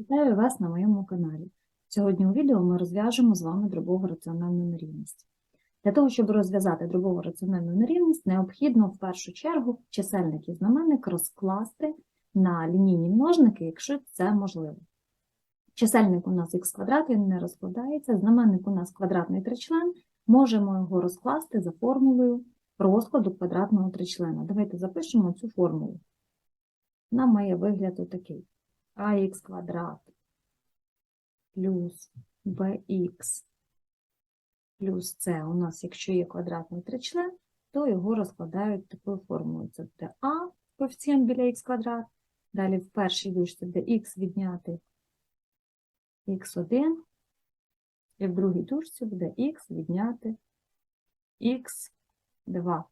Вітаю вас на моєму каналі. Сьогодні у відео ми розв'яжемо з вами дробову раціональну нерівність. Для того, щоб розв'язати дробову раціональну нерівність, необхідно в першу чергу чисельник і знаменник розкласти на лінійні множники, якщо це можливо. Чисельник у нас х квадрат, він не розкладається, знаменник у нас квадратний тричлен, можемо його розкласти за формулою розкладу квадратного тричлена. Давайте запишемо цю формулу. Вона має вигляд отакий ах квадрат плюс bx плюс c у нас, якщо є квадратний тричлен, то його розкладають такою формулою. Це буде а, коефіцієнт біля х квадрат, далі в першій дужці буде х відняти х1, і в другій дужці буде х відняти х2.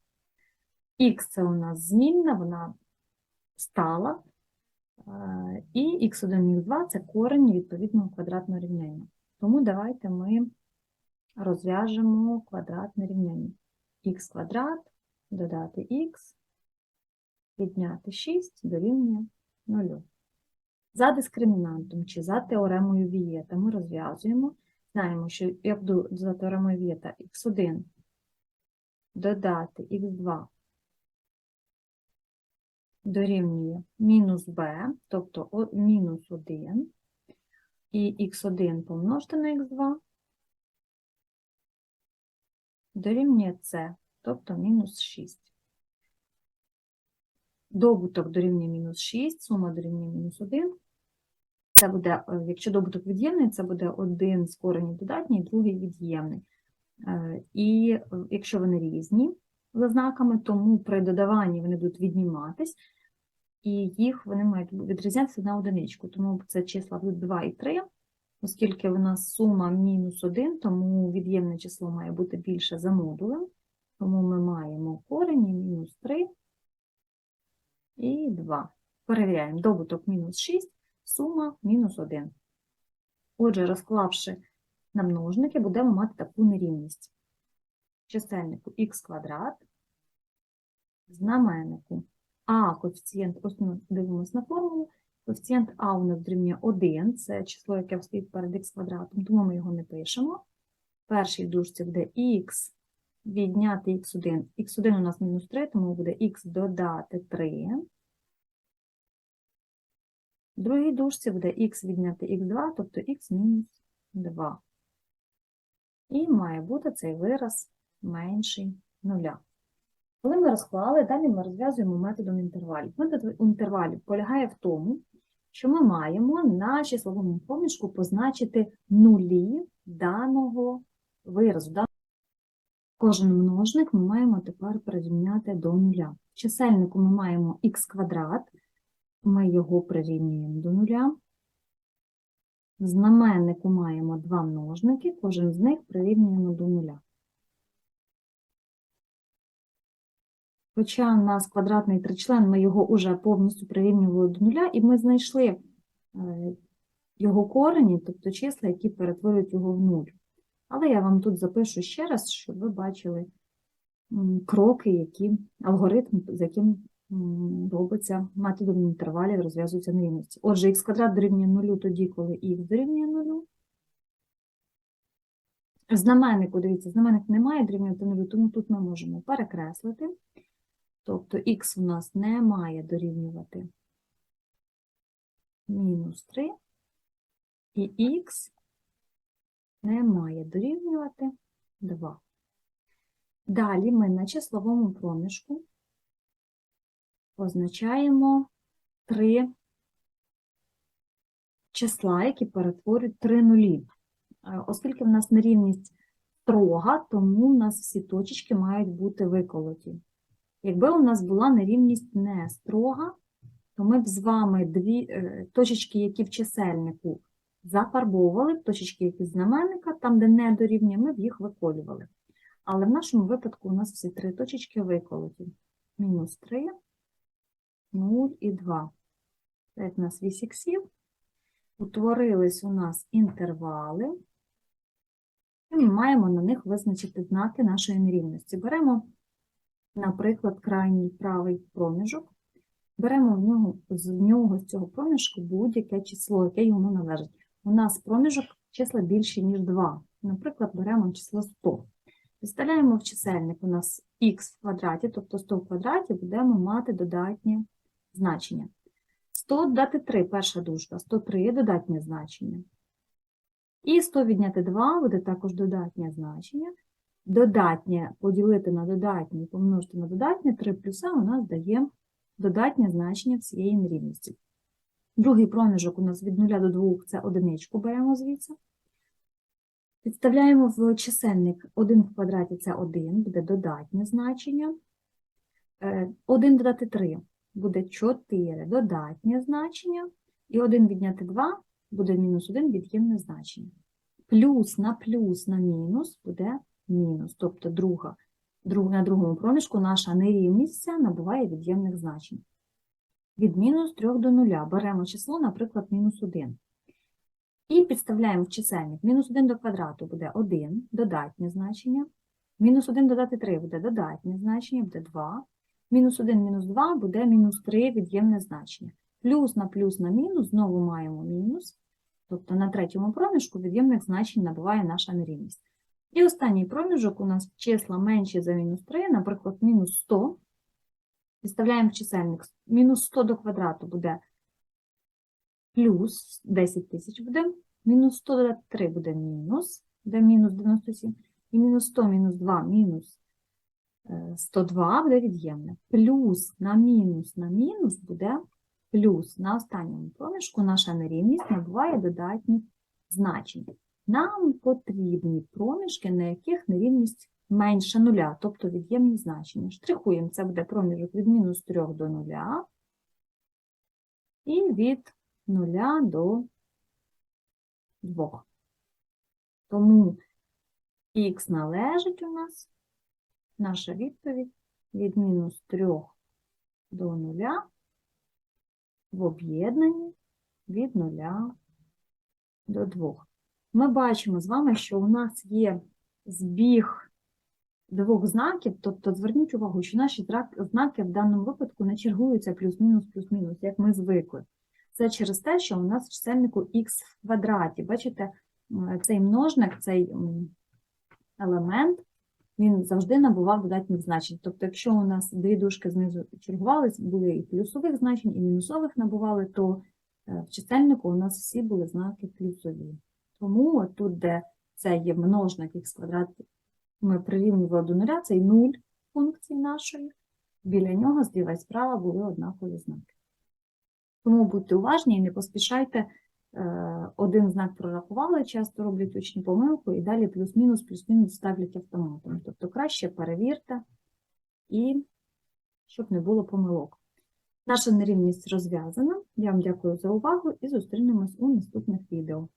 Х це у нас змінна, вона стала, і х1, х2 це корені відповідного квадратного рівняння. Тому давайте ми розв'яжемо квадратне рівняння. х квадрат додати х, відняти 6 дорівнює 0. За дискримінантом чи за теоремою Вієта ми розв'язуємо. Знаємо, що я буду за теоремою Вієта х1 додати х2 дорівнює мінус b, тобто мінус 1, і х1 помножити на х2 дорівнює c, тобто мінус 6. Добуток дорівнює мінус 6, сума дорівнює мінус 1. Це буде, е, якщо добуток від'ємний, це буде один з коренів додатній, другий від'ємний. Е, І е, якщо вони різні за знаками, тому при додаванні вони будуть відніматись, і їх вони мають відрізнятися на одиничку. Тому це числа будуть 2 і 3, оскільки в нас сума мінус 1, тому від'ємне число має бути більше за модулем. Тому ми маємо корені мінус 3 і 2. Перевіряємо добуток мінус 6, сума мінус 1. Отже, розклавши на множники, будемо мати таку нерівність. Чисельнику х квадрат, знаменнику а коефіцієнт, ось ми дивимося на формулу, коефіцієнт А у нас дорівнює 1, це число, яке стоїть перед х квадратом, тому ми його не пишемо. В першій дужці буде х відняти х1. х1 у нас мінус 3, тому буде х додати 3. В другій дужці буде х відняти х2, тобто х мінус 2. І має бути цей вираз менший нуля. Коли ми розклали, далі ми розв'язуємо методом інтервалів. Метод інтервалів полягає в тому, що ми маємо на числовому проміжку позначити нулі даного виразу. Кожен множник ми маємо тепер прирівняти до нуля. В чисельнику ми маємо х квадрат, ми його прирівнюємо до нуля. В знаменнику маємо два множники, кожен з них прирівнюємо до нуля. Хоча в нас квадратний тричлен, ми його вже повністю прирівнювали до нуля, і ми знайшли е, його корені, тобто числа, які перетворюють його в нуль. Але я вам тут запишу ще раз, щоб ви бачили кроки, які, алгоритм, з яким робиться методом інтервалів, розв'язуються нерівності. Отже, х квадрат дорівнює нулю тоді, коли х дорівнює нулю. В знаменнику, дивіться, знаменник не має дорівнювати нулю, тому тут ми можемо перекреслити. Тобто х у нас не має дорівнювати мінус 3, і х не має дорівнювати 2. Далі ми на числовому проміжку позначаємо три числа, які перетворюють три нулі. Е, Оскільки в нас нерівність строга, тому в нас всі точечки мають бути виколоті. Якби у нас була нерівність не строга, то ми б з вами дві е, точечки, які в чисельнику зафарбовували, точечки, які з знаменника, там, де не дорівнює, ми б їх виколювали. Але в нашому випадку у нас всі три точечки виколоті. Мінус 3, 0 і 2. Це в нас вісь іксів. Утворились у нас інтервали, і ми маємо на них визначити знаки нашої нерівності. Беремо наприклад, крайній правий проміжок. беремо в нього, з нього з цього проміжку будь-яке число, яке йому належить. У нас проміжок числа більше, ніж 2. Наприклад, беремо число 100. Підставляємо в чисельник у нас х в квадраті, тобто 100 в квадраті, будемо мати додатнє значення. 100 додати 3, перша дужка, 103 додатнє значення. І 100 відняти 2 буде також додатнє значення. Додатнє поділити на додатнє і помножити на додатнє 3 плюса у нас дає додатнє значення всієї нерівності. Другий проміжок у нас від 0 до 2 це одиничку беремо звідси. Підставляємо в чисельник 1 в квадраті це 1, буде додатнє значення. 1 додати 3 буде 4 додатнє значення. І 1 відняти 2 буде мінус 1 від'ємне значення. Плюс на плюс на мінус буде мінус. Тобто друга, друг, на другому проміжку наша нерівність набуває від'ємних значень. Від мінус 3 до 0 беремо число, наприклад, мінус 1. І підставляємо в чисельник. Мінус 1 до квадрату буде 1, додатнє значення. Мінус 1 додати 3 буде додатнє значення, буде 2. Мінус 1, мінус 2 буде мінус 3 від'ємне значення. Плюс на плюс на мінус знову маємо мінус. Тобто на третьому проміжку від'ємних значень набуває наша нерівність. І останній проміжок у нас числа менші за мінус 3, наприклад, мінус 100. Підставляємо в чисельник. Мінус 100 до квадрату буде плюс 10 тисяч буде. Мінус 100 додати 3 буде мінус, буде мінус 97. І мінус 100, мінус 2, мінус е, 102 буде від'ємне. Плюс на мінус на мінус буде плюс. На останньому проміжку наша нерівність набуває додатні значень. Нам потрібні проміжки, на яких нерівність менше нуля, тобто від'ємні значення. Штрихуємо, це буде проміжок від мінус 3 до 0 і від 0 до 2. Тому х належить у нас, наша відповідь, від мінус 3 до 0 в об'єднанні від 0 до 2. Ми бачимо з вами, що у нас є збіг двох знаків, тобто зверніть увагу, що наші знаки в даному випадку не чергуються плюс-мінус, плюс-мінус, як ми звикли. Це через те, що у нас в чисельнику х в квадраті. Бачите, цей множник, цей елемент, він завжди набував додатніх значень. Тобто, якщо у нас дві дужки знизу чергувались, були і плюсових значень, і мінусових набували, то е, в чисельнику у нас всі були знаки плюсові. Тому тут, де це є множник х квадрат, ми прирівнювали до нуля, цей нуль функції нашої, біля нього зліва і справа були однакові знаки. Тому будьте уважні і не поспішайте. Е, Один знак прорахували, часто роблять учні помилку, і далі плюс-мінус, плюс-мінус ставлять автоматом. Тобто краще перевірте, і щоб не було помилок. Наша нерівність розв'язана. Я вам дякую за увагу і зустрінемось у наступних відео.